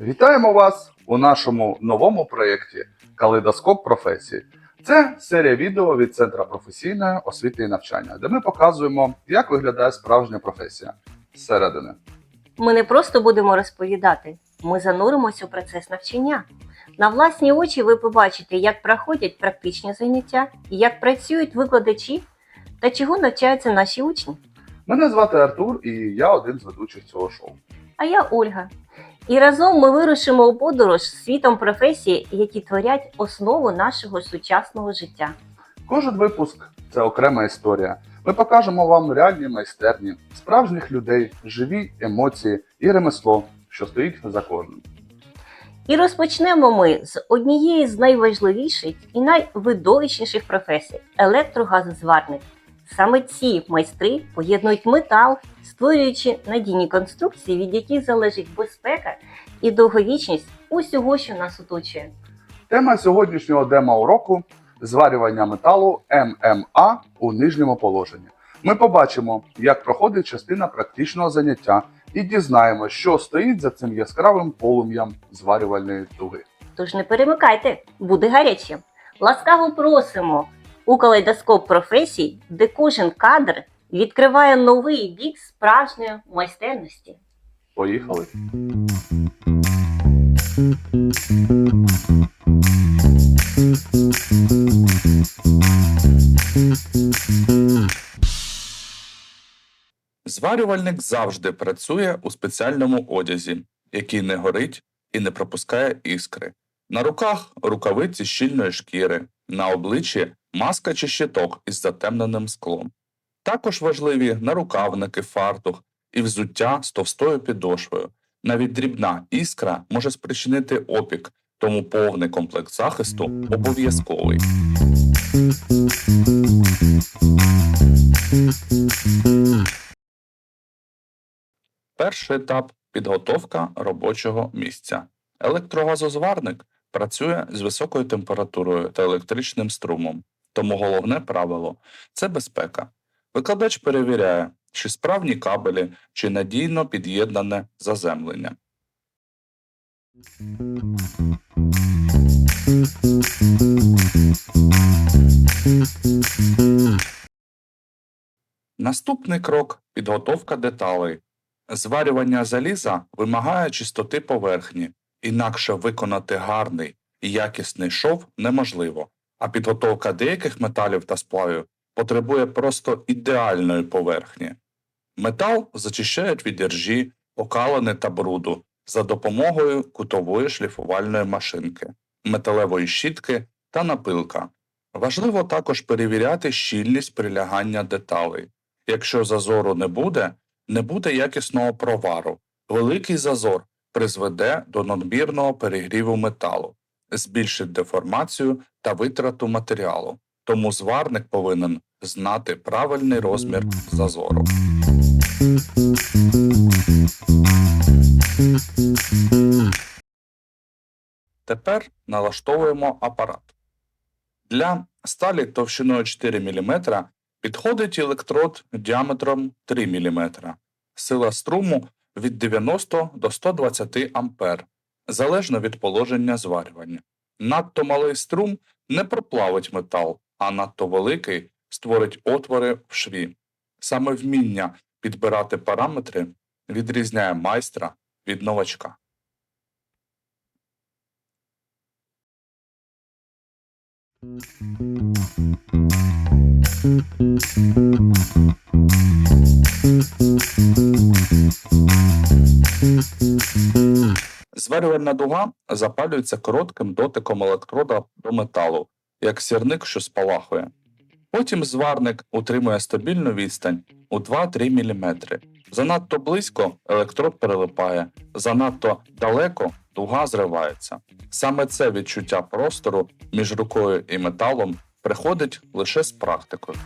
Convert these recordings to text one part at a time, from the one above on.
Вітаємо вас у нашому новому проєкті Калейдоскоп професії. Це серія відео від Центра професійної освіти і навчання, де ми показуємо, як виглядає справжня професія зсередини. Ми не просто будемо розповідати, ми зануримося у процес навчання. На власні очі ви побачите, як проходять практичні заняття, як працюють викладачі та чого навчаються наші учні. Мене звати Артур, і я один з ведучих цього шоу. А я Ольга. І разом ми вирушимо у подорож світом професії, які творять основу нашого сучасного життя. Кожен випуск це окрема історія. Ми покажемо вам реальні майстерні, справжніх людей, живі емоції і ремесло, що стоїть за кожним. І розпочнемо ми з однієї з найважливіших і найвидовищніших професій електрогазозварник. Саме ці майстри поєднують метал, створюючи надійні конструкції, від яких залежить безпека і довговічність усього, що нас оточує. Тема сьогоднішнього демо-уроку зварювання металу ММА у нижньому положенні. Ми побачимо, як проходить частина практичного заняття, і дізнаємося, що стоїть за цим яскравим полум'ям зварювальної туги. Тож не перемикайте, буде гаряче. Ласкаво просимо у калейдоскоп професій, де кожен кадр відкриває новий бік справжньої майстерності. Поїхали! Зварювальник завжди працює у спеціальному одязі, який не горить і не пропускає іскри. На руках рукавиці щільної шкіри, на обличчі маска чи щиток із затемненим склом. Також важливі нарукавники, фартух і взуття з товстою підошвою. Навіть дрібна іскра може спричинити опік, тому повний комплект захисту обов'язковий. Перший етап підготовка робочого місця. Електрогазозварник працює з високою температурою та електричним струмом, тому головне правило це безпека. Викладач перевіряє, чи справні кабелі, чи надійно під'єднане заземлення. Наступний крок підготовка деталей. Зварювання заліза вимагає чистоти поверхні, інакше виконати гарний і якісний шов неможливо, а підготовка деяких металів та сплавів потребує просто ідеальної поверхні. Метал зачищають від іржі, окалини та бруду за допомогою кутової шліфувальної машинки, металевої щітки та напилка. Важливо також перевіряти щільність прилягання деталей. Якщо зазору не буде, не буде якісного провару. Великий зазор призведе до надмірного перегріву металу, збільшить деформацію та витрату матеріалу. Тому зварник повинен знати правильний розмір зазору. Тепер налаштовуємо апарат. Для сталі товщиною 4 мм підходить електрод діаметром 3 мм. Сила струму від 90 до 120 А, залежно від положення зварювання. Надто малий струм не проплавить метал, а надто великий створить отвори в шві. Саме вміння підбирати параметри відрізняє майстра від новачка. Зварювальна дуга запалюється коротким дотиком електрода до металу, як сірник, що спалахує. Потім зварник утримує стабільну відстань у 2-3 мм. Занадто близько електрод перелипає, занадто далеко дуга зривається. Саме це відчуття простору між рукою і металом приходить лише з практикою.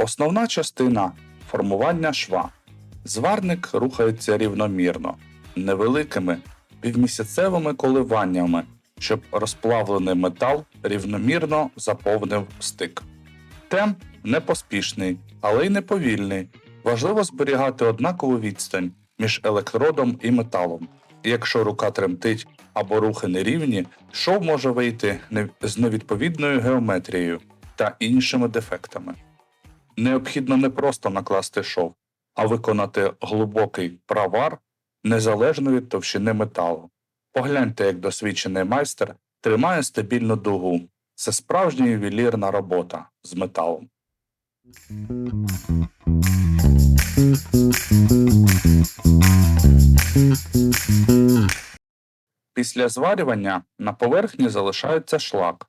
Основна частина формування шва. Зварник рухається рівномірно, невеликими півмісяцевими коливаннями, щоб розплавлений метал рівномірно заповнив стик. Темп не поспішний, але й не повільний. Важливо зберігати однакову відстань між електродом і металом. І якщо рука тремтить або рухи нерівні, шов може вийти з невідповідною геометрією та іншими дефектами. Необхідно не просто накласти шов, а виконати глибокий правар незалежно від товщини металу. Погляньте, як досвідчений майстер тримає стабільну дугу. Це справжня ювелірна робота з металом. Після зварювання на поверхні залишається шлак.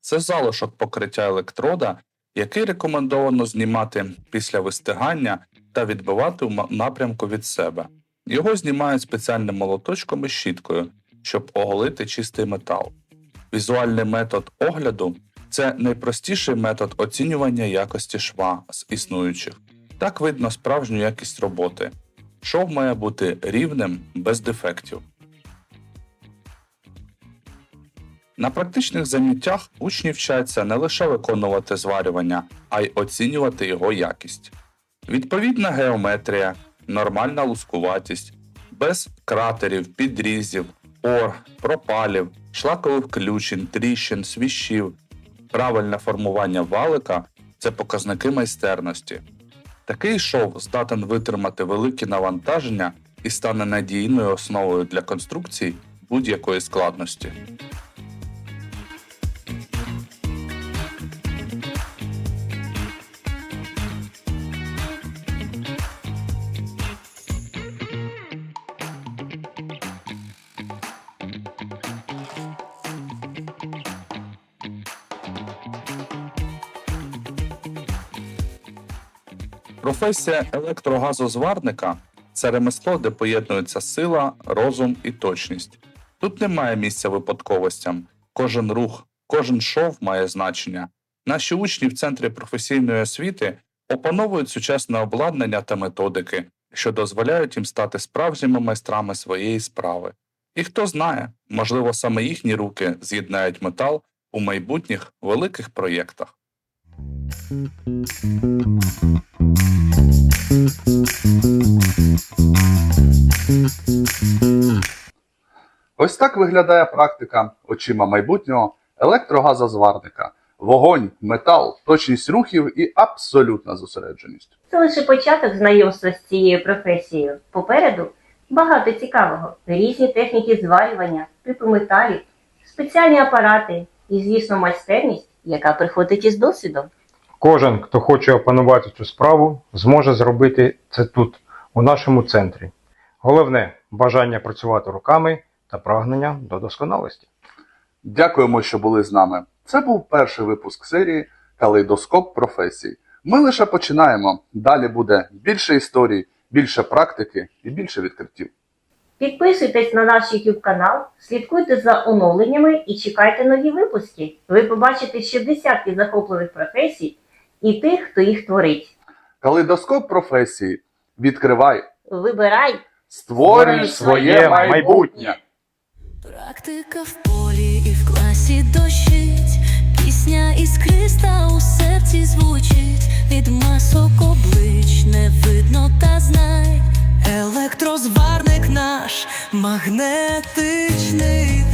Це залишок покриття електрода, який рекомендовано знімати після вистигання та відбивати в напрямку від себе. Його знімають спеціальним молоточком і щіткою, щоб оголити чистий метал. Візуальний метод огляду це найпростіший метод оцінювання якості шва з існуючих. Так видно справжню якість роботи. Шов має бути рівним, без дефектів. На практичних заняттях учні вчаться не лише виконувати зварювання, а й оцінювати його якість. Відповідна геометрія, нормальна лускуватість, без кратерів, підрізів, ор, пропалів, шлакових включень, тріщин, свіщів, правильне формування валика це показники майстерності. Такий шов здатен витримати великі навантаження і стане надійною основою для конструкцій будь-якої складності. Професія електрогазозварника це ремесло, де поєднуються сила, розум і точність. Тут немає місця випадковостям. Кожен рух, кожен шов має значення. Наші учні в центрі професійної освіти опановують сучасне обладнання та методики, що дозволяють їм стати справжніми майстрами своєї справи. І хто знає, можливо, саме їхні руки з'єднають метал у майбутніх великих проєктах. Ось так виглядає практика очима майбутнього електрогазозварника. Вогонь, метал, точність рухів і абсолютна зосередженість. Це лише початок знайомства з цією професією. Попереду багато цікавого, різні техніки зварювання, типи металів, спеціальні апарати і, звісно, майстерність, яка приходить із досвідом. Кожен, хто хоче опанувати цю справу, зможе зробити це тут, у нашому центрі. Головне бажання працювати руками та прагнення до досконалості. Дякуємо, що були з нами. Це був перший випуск серії Калейдоскоп професій. Ми лише починаємо. Далі буде більше історій, більше практики і більше відкриттів. Підписуйтесь на наш YouTube канал, слідкуйте за оновленнями і чекайте нові випуски. Ви побачите ще десятки захопливих професій і тих, хто їх творить. Калейдоскоп професії. Відкривай, Вибирай! створюй своє майбутнє. Практика в полі і в класі дощить, пісня іскриста у серці звучить, від масок облич не видно, та знай. Електрозварник наш магнетичний